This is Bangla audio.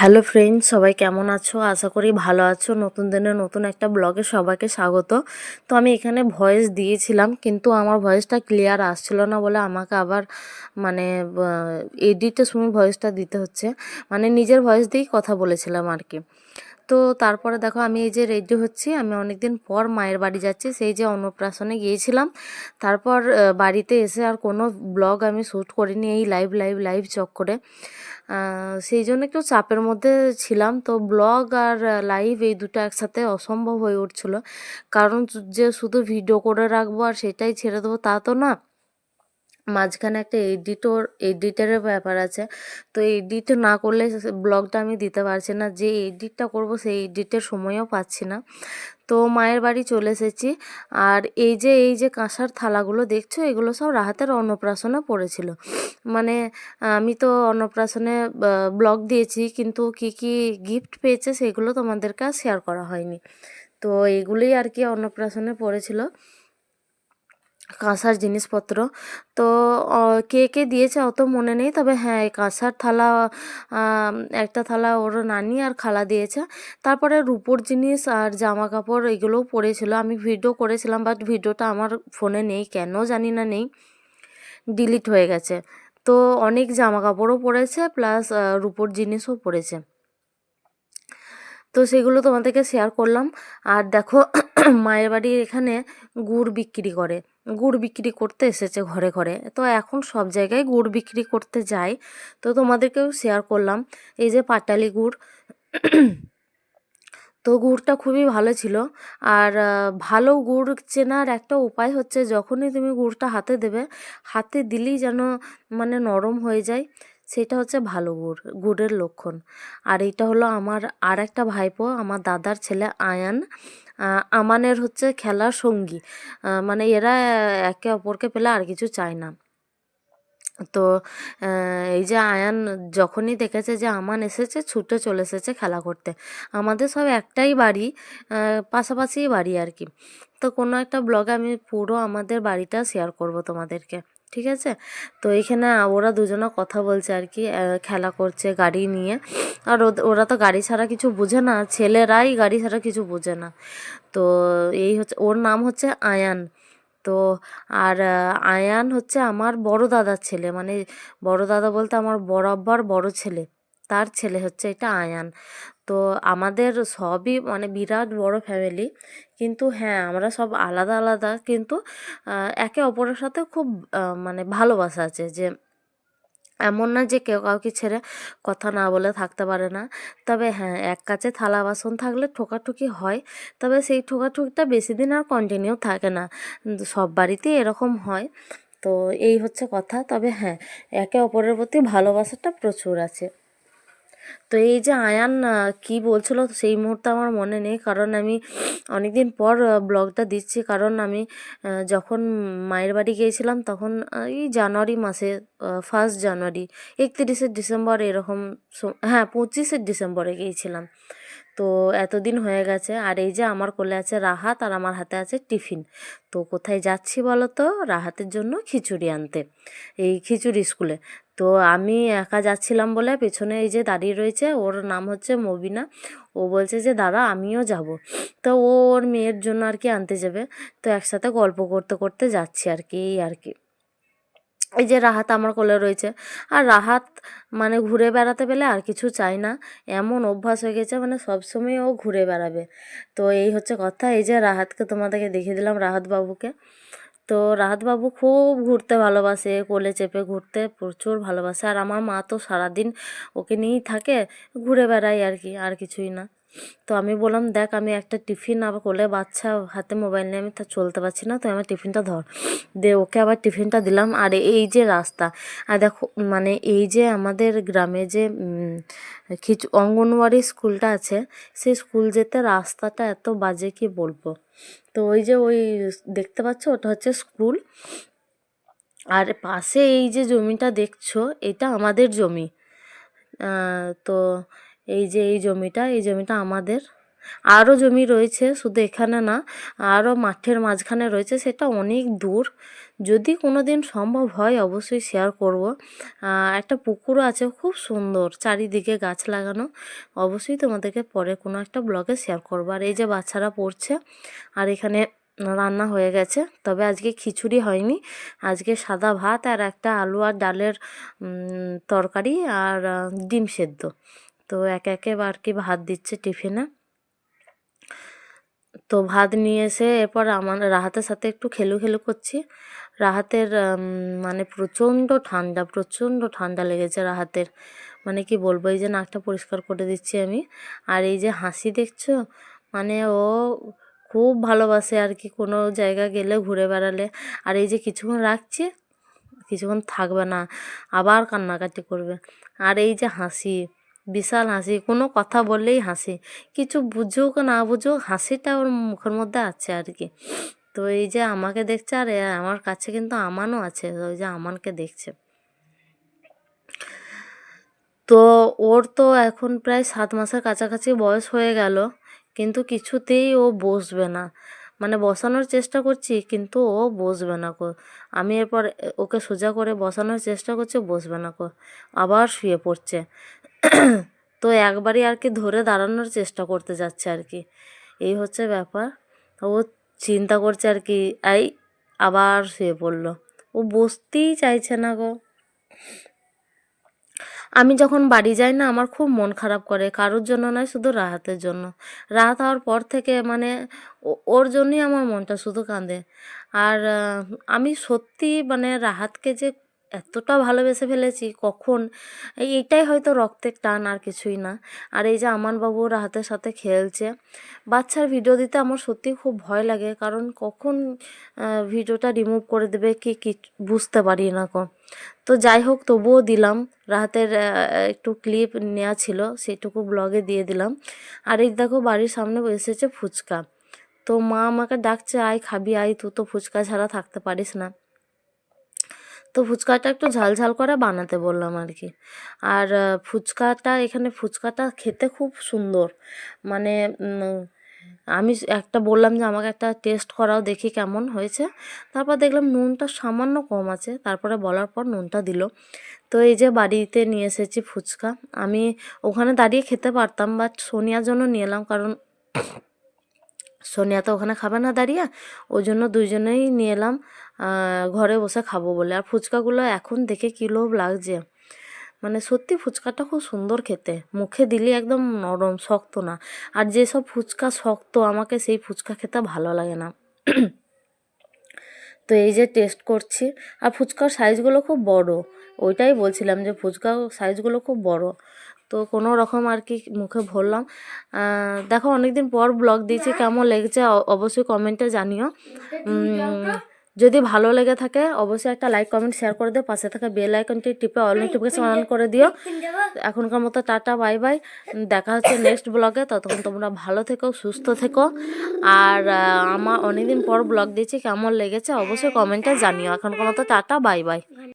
হ্যালো ফ্রেন্ডস, সবাই কেমন আছো? আশা করি ভালো আছো। নতুন দিনে নতুন একটা ব্লগে সবাইকে স্বাগত। তো আমি এখানে ভয়েস দিয়েছিলাম, কিন্তু আমার ভয়েসটা ক্লিয়ার আসছিল না বলে আমাকে আবার মানে এডিটের সময় ভয়েসটা দিতে হচ্ছে। মানে নিজের ভয়েস দিয়েই কথা বলেছিলাম আর কি। তো তারপরে দেখো আমি এই যে রেডি হচ্ছি। আমি অনেকদিন পর মায়ের বাড়ি যাচ্ছি। সেই যে অন্নপ্রাশনে গিয়েছিলাম। তারপর বাড়িতে এসে আর কোনো ব্লগ আমি শ্যুট করিনি এই লাইভ লাইভ লাইভ চক্করে সেই জন্য একটু চাপের মধ্যে ছিলাম। তো ব্লগ আর লাইভ এই দুটো একসাথে অসম্ভব হয়ে উঠছিল। কারণ যে শুধু ভিডিও করে রাখব আর সেটাই ছেড়ে দেবো তা তো না। মাঝখানে একটা এডিটর এডিটারের ব্যাপার আছে। তো এডিট না করলে ব্লগটা আমি দিতে পারছি না। যে এডিটটা করব সেই এডিটের সময়ও পাচ্ছি না। তো মায়ের বাড়ি চলে এসেছি। আর এই যে এই যে কাঁসার থালাগুলো দেখছ, এগুলো সব রাহাতের অন্নপ্রাশনে পড়েছিল। মানে আমি তো অন্নপ্রাশনে ব্লগ দিয়েছি, কিন্তু কি কি গিফট পেয়েছে সেগুলো তোমাদেরকে শেয়ার করা হয়নি। তো এগুলোই আর কি অন্নপ্রাশনে পড়েছিল। কাঁসার জিনিসপত্র। তো কে কে দিয়েছে অত মনে নেই, তবে হ্যাঁ কাঁসার থালা একটা থালা ওর নানি আর খালা দিয়েছে। তারপরে রূপোর জিনিস আর জামা কাপড় এগুলোও পড়েছিল। আমি ভিডিও করেছিলাম, বাট ভিডিওটা আমার ফোনে নেই, কেন জানি না নেই। ডিলিট হয়ে গেছে। তো, অনেক জামা কাপড়ও পড়েছে, প্লাস রূপোর জিনিসও পড়েছে। তো, সেগুলো তোমাদেরকে শেয়ার করলাম। আর দেখো, মায়ের বাড়ির এখানে গুড় বিক্রি করে। গুড় বিক্রি করতে এসেছে ঘরে ঘরে। তো এখন সব জায়গায় গুড় বিক্রি করতে যায় তো তোমাদেরকেও শেয়ার করলাম। এই যে পাটালি গুড়, তো গুড়টা খুবই ভালো ছিল। আর ভালো গুড় চেনার একটা উপায় হচ্ছে যখনই তুমি গুড়টা হাতে দেবে, হাতে দিলেই যেন মানে নরম হয়ে যায়, সেটা হচ্ছে ভালো গুড়, গুড়ের লক্ষণ। আর এটা হলো আমার আর একটা ভাইপো, আমার দাদার ছেলে আয়ান। আমানের হচ্ছে খেলার সঙ্গী। মানে এরা একে অপরকে পেলে আর কিছু চায় না। তো এই যে আয়ান যখনই দেখেছে যে আমান এসেছে ছুটে চলে এসেছে খেলা করতে। আমাদের সব একটাই বাড়ি আহ, পাশাপাশিই বাড়ি আর কি। তো কোনো একটা ব্লগে আমি পুরো আমাদের বাড়িটা শেয়ার করব তোমাদেরকে। ঠিক আছে? তো এখানে ওরা দুজনে কথা বলছে আর কি খেলা করছে গাড়ি নিয়ে। আর ওরা তো গাড়ি ছাড়া কিছু বোঝে না, ছেলেরাই গাড়ি ছাড়া কিছু বোঝে না। তো এই হচ্ছে, ওর নাম হচ্ছে আয়ান। তো আর আয়ান হচ্ছে আমার বড় দাদার ছেলে। মানে বড় দাদা বলতে আমার বড় আব্বার বড় ছেলে। তার ছেলে হচ্ছে এটা আয়ান। তো আমাদের সবই মানে বিরাট বড় ফ্যামিলি কিন্তু হ্যাঁ আমরা সব আলাদা আলাদা কিন্তু একে অপরের সাথে খুব মানে ভালোবাসা আছে যে, এমন না যে কেউ কাউকে ছেড়ে কথা না বলে থাকতে পারে না। তবে হ্যাঁ এক কাছে থালা বাসন থাকলে ঠোকাঠুকি হয়, তবে সেই ঠোকাঠুকিটা বেশি দিন আর কন্টিনিউ থাকে না। সব বাড়িতেই এরকম হয়। তো এই হচ্ছে কথা। তবে হ্যাঁ একে অপরের প্রতি ভালোবাসাটা প্রচুর আছে। তো এই যে আয়ান কি বলছিল সেই মুহূর্তে আমার মনে নেই। কারণ আমি অনেকদিন পর ব্লগটা দিচ্ছি। কারণ আমি যখন মায়ের বাড়ি গিয়েছিলাম তখন এই জানুয়ারি মাসে ফার্স্ট জানুয়ারি, একত্রিশে ডিসেম্বর এরকম হ্যাঁ পঁচিশে ডিসেম্বরে গিয়েছিলাম। তো এতদিন হয়ে গেছে। আর এই যে আমার কোলে আছে রাহাত আর আমার হাতে আছে টিফিন। তো কোথায় যাচ্ছি বলো তো? রাহাতের জন্য খিচুড়ি আনতে। এই খিচুড়ি স্কুলে। তো আমি একা যাচ্ছিলাম বলে পেছনে এই যে দাঁড়িয়ে রয়েছে, ওর নাম হচ্ছে মবিনা। ও বলছে যে দাদা আমিও যাব। তো ও ওর মেয়ের জন্য আর কি আনতে যাবে। তো একসাথে গল্প করতে করতে যাচ্ছি আর কি, এই আর কি। এই যে রাহাত আমার কোলে রয়েছে। আর রাহাত মানে ঘুরে বেড়াতে পেলে আর কিছু চাই না। এমন অভ্যাস হয়ে গেছে মানে সবসময় ও ঘুরে বেড়াবে। তো এই হচ্ছে কথা। এই যে রাহাতকে তোমাদেরকে দেখিয়ে দিলাম, রাহাত বাবুকে। তো রাহাত বাবু খুব ঘুরতে ভালোবাসে, কোলে চেপে ঘুরতে প্রচুর ভালোবাসে। আর আমার মা তো সারাদিন ওকে নিয়েই থাকে, ঘুরে বেড়াই আর কি, আর কিছুই না। তো আমি বললাম, দেখ, আমি একটা টিফিন আবার কোলে বাচ্চা হাতে মোবাইল নিয়ে আমি তা চলতে পারছি না তো আমার টিফিনটা ধর। দে, ওকে আবার টিফিনটা দিলাম। আর এই যে রাস্তা, আর দেখো মানে এই যে আমাদের গ্রামে যে কিছু অঙ্গনওয়াড়ি স্কুলটা আছে, সেই স্কুল যেতে রাস্তাটা এত বাজে কি বলব? তো ওই যে ওই দেখতে পাচ্ছ ওটা হচ্ছে স্কুল। আর পাশে এই যে জমিটা দেখছ, এটা আমাদের জমি। তো এই যে এই জমিটা এই জমিটা আমাদের। আরও জমি রয়েছে, শুধু এখানে না, আরও মাঠের মাঝখানে রয়েছে, সেটা অনেক দূর। যদি কোনো দিন সম্ভব হয়, অবশ্যই শেয়ার করব। একটা পুকুরও আছে, খুব সুন্দর, চারিদিকে গাছ লাগানো। অবশ্যই তোমাদেরকে পরে কোনো একটা ব্লগে শেয়ার করব। আর এই যে বাচ্চারা পড়ছে, আর এখানে রান্না হয়ে গেছে, তবে আজকে খিচুড়ি হয়নি। আজকে সাদা ভাত আর একটা আলু আর ডালের তরকারি আর ডিম সেদ্ধ। তো একে একে কি ভাত দিচ্ছে টিফিনে। তো ভাত নিয়ে এসে এরপর আমার রাহাতের সাথে একটু খেলু খেলু করছি। রাহাতের মানে প্রচণ্ড ঠান্ডা প্রচণ্ড ঠান্ডা লেগেছে রাহাতের। মানে কি বলব, এই যে নাকটা পরিষ্কার করে দিচ্ছি আমি। আর এই যে হাসি দেখছ? মানে ও খুব ভালোবাসে আর কি কোনো জায়গা গেলে ঘুরে বেড়ালে। আর এই যে কিছুক্ষণ রাখছি, কিছুক্ষণ থাকবে না, আবার কান্নাকাটি করবে। আর এই যে হাসি বিশাল হাসি, কোনো কথা বললেই হাসি। কিছু বুঝুক না বুঝুক, হাসিটা ওর মুখের মধ্যে আছে আর কি। তো এই যে আমাকে দেখছে আর আমার কাছে কিন্তু আমানও আছে ওই যে আমানকে দেখছে। তো ওর তো এখন প্রায় সাত মাসের কাছাকাছি বয়স হয়ে গেল, কিন্তু কিছুতেই ও বসবে না। মানে বসানোর চেষ্টা করছি, কিন্তু ও বসবে না কো। আমি এরপর ওকে সোজা করে বসানোর চেষ্টা করছি বসবে না কো। আবার শুয়ে পড়ছে। তো একবারই আর কি ধরে দাঁড়ানোর চেষ্টা করতে যাচ্ছে আর কি। এই হচ্ছে ব্যাপার। ও চিন্তা করছে আর কি, এই, আবার শুয়ে পড়ল। ও বসতেই চাইছে না গো। আমি যখন বাড়ি যাই না, আমার খুব মন খারাপ করে। কারোর জন্য নয়, শুধু রাহাতের জন্য। রাহাত হওয়ার পর থেকে মানে ওর জন্যই আমার মনটা শুধু কাঁদে। আর আমি সত্যি মানে রাহাতকে যে এতটা ভালোবেসে ফেলেছি, কখন? এই এটাই হয়তো রক্তের টান আর কিছুই না। আর এই যে আমান বাবু রাহাতের সাথে খেলছে, বাচ্চার ভিডিও দিতে আমার সত্যি খুব ভয় লাগে। কারণ কখন ভিডিওটা রিমুভ করে দেবে কি কি বুঝতে পারি না কো। তো যাই হোক, তবুও দিলাম। রাহাতের একটু ক্লিপ নেওয়া ছিল, সেটুকু ব্লগে দিয়ে দিলাম। আর এই দেখো বাড়ির সামনে এসেছে ফুচকা। তো মা আমাকে ডাকছে, আয় খাবি, আয়, তুই তো ফুচকা ছাড়া থাকতে পারিস না। তো ফুচকাটা একটু ঝাল ঝাল করে বানাতে বললাম আর কি। আর ফুচকাটা, এখানে ফুচকাটা খেতে খুব সুন্দর। মানে আমি একটা বললাম যে আমাকে একটা টেস্ট করাও দেখি কেমন হয়েছে। তারপর দেখলাম নুনটা সামান্য কম আছে। তারপরে বলার পর নুনটা দিল। তো এই যে বাড়িতে নিয়ে এসেছি ফুচকা। আমি ওখানে দাঁড়িয়ে খেতে পারতাম বাট সোনিয়ার জন্য নিয়ে এলাম কারণ সোনিয়া তো ওখানে খাবে না দাঁড়িয়ে ওই জন্য দুইজনেই নিয়ে এলাম ঘরে বসে খাব বলে। আর ফুচকাগুলো এখন দেখে কী লোভ লাগছে। মানে সত্যি ফুচকাটা খুব সুন্দর খেতে। মুখে দিলে একদম নরম, শক্ত না। আর যেসব ফুচকা শক্ত, আমাকে সেই ফুচকা খেতে ভালো লাগে না। তো এই যে টেস্ট করছি। আর ফুচকার সাইজগুলো খুব বড়। ওইটাই বলছিলাম যে ফুচকা সাইজগুলো খুব বড়। তো কোনো রকম আর কি মুখে ভরলাম। দেখো অনেকদিন পর ব্লগ দিয়েছি, কেমন লেগেছে অবশ্যই কমেন্টে জানিও। যদি ভালো লেগে থাকে অবশ্যই একটা লাইক কমেন্ট শেয়ার করে দিও। পাশে থাকা বেল আইকনটি টিপে অল নোটিফিকেশন অন করে দিও। এখনকার মতো টাটা বাই বাই দেখা হচ্ছে নেক্সট ব্লগে ততক্ষণ তোমরা ভালো থেকো, সুস্থ থেকো। আর আমার অনেকদিন পর ব্লগ দিয়েছি, কেমন লেগেছে অবশ্যই কমেন্টে জানিও। এখনকার মতো টাটা বাই বাই